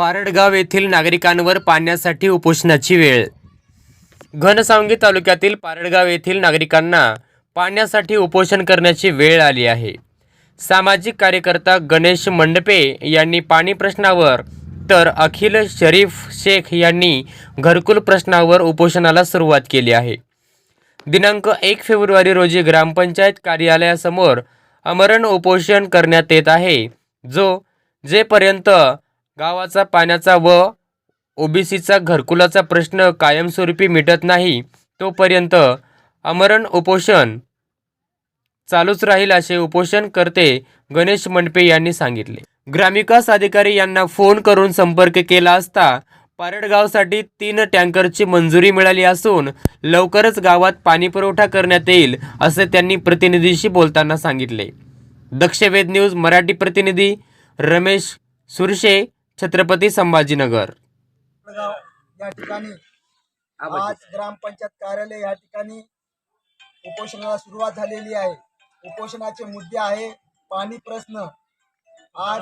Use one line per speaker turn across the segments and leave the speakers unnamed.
पारडगाव येथील नागरिकांवर पाण्यासाठी उपोषणाची वेळ. घनसावंगी तालुक्यातील पारडगाव येथील नागरिकांना पाण्यासाठी उपोषण करण्याची वेळ आली आहे. सामाजिक कार्यकर्ता गणेश मंडपे यांनी पाणी प्रश्नावर तर अखिल शरीफ शेख यांनी घरकुल प्रश्नावर उपोषणाला सुरुवात केली आहे. दिनांक एक फेब्रुवारी रोजी ग्रामपंचायत कार्यालयासमोर अमरण उपोषण करण्यात येत आहे जो जेपर्यंत गावाचा पाण्याचा व ओबीसीचा घरकुलाचा प्रश्न कायमस्वरूपी मिटत नाही तोपर्यंत अमरण उपोषण चालूच राहील असे उपोषणकर्ते गणेश मंडपे यांनी सांगितले. ग्रामविकास अधिकारी यांना फोन करून संपर्क केला असता पारडगावसाठी तीन टँकरची मंजुरी मिळाली असून लवकरच गावात पाणीपुरवठा करण्यात येईल असे त्यांनी प्रतिनिधीशी बोलताना सांगितले. दक्षवेद न्यूज मराठी प्रतिनिधी रमेश सुरशे छत्रपती संभाजीनगर.
या ठिकाणी. आज ग्रामपंचायत कार्यालय या ठिकाणी उपोषणाला सुरुवात झालेली आहे. उपोषणाचे मुद्दे आहे पाणी प्रश्न. आज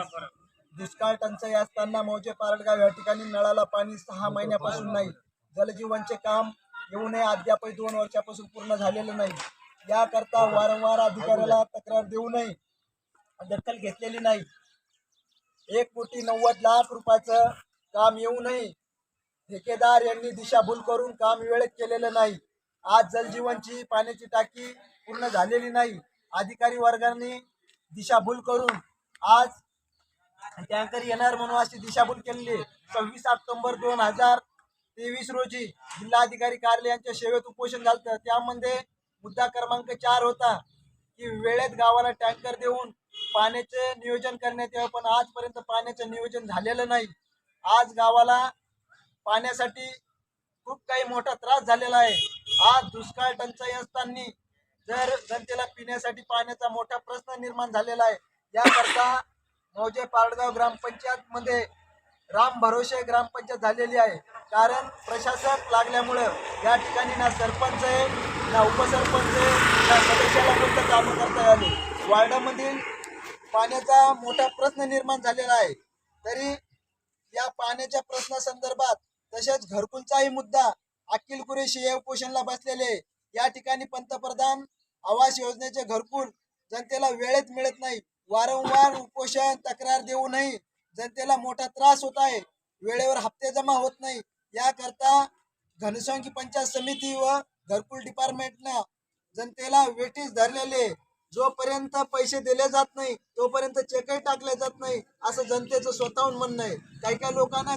दुष्काळ टंचाई असताना मौजे पारडगाव या ठिकाणी नळाला पाणी सहा महिन्यापासून नाही. जलजीवनचे काम येऊ नये अद्यापही दोन वर्षापासून पूर्ण झालेलं नाही. याकरता वारंवार अधिकाऱ्याला तक्रार देऊ नये. दखल घेतलेली नाही. एक कोटी नव्वद लाख रुपयाचं काम येऊ नये. ठेकेदार यांनी दिशाभूल करून काम वेळेत केलेलं नाही. आज जलजीवनची पाण्याची टाकी पूर्ण झालेली नाही. अधिकारी वर्गाने दिशाभूल करून आज टँकर येणार म्हणून अशी दिशाभूल केलेली सव्वीस ऑक्टोबर दोन हजार तेवीस रोजी जिल्हाधिकारी कार्यालयांच्या सेवेत उपोषण झालं त्यामध्ये मुद्दा क्रमांक चार होता की वेळेत गावाला टँकर देऊन पाण्याचे नियोजन करण्यात यावं पण आजपर्यंत पाण्याचं नियोजन झालेलं नाही. आज गावाला पाण्यासाठी खूप काही मोठा त्रास झालेला आहे. आज दुष्काळ टंचाई असताना जर जनतेला पिण्यासाठी पाण्याचा मोठा प्रश्न निर्माण झालेला आहे. याकरता मौजे पारडगाव ग्रामपंचायत मध्ये राम भरोसे ग्रामपंचायत झालेली आहे. कारण प्रशासक लागल्यामुळं या ठिकाणी ना सरपंच आहे ना उपसरपंच आहे ना सदस्याला फक्त कामं करता आले. वार्डामधील पाण्याचा मोठा प्रश्न निर्माण झालेला आहे. तरी या पाण्याच्या प्रश्नासंदर्भात तसेच घरकुलचाही मुद्दा अखिल कुरेशी हे उपोषणला बसलेले या ठिकाणी पंतप्रधान आवास योजनेचे घरकुल जनतेला वेळेत मिळत नाही. वारंवार उपोषण तक्रार देऊनही जनतेला मोठा त्रास होत आहे. वेळेवर हप्ते जमा होत नाही. याकरता घनसंख्यी पंचायत समिती व घरकुल डिपार्टमेंटनं जनतेला वेटीस धरलेले जोपर्यंत पैसे दिले जात नाही तोपर्यंत चेकही टाकले जात नाही असं जनतेचं स्वतःहून म्हणणं आहे. काही काही लोकांना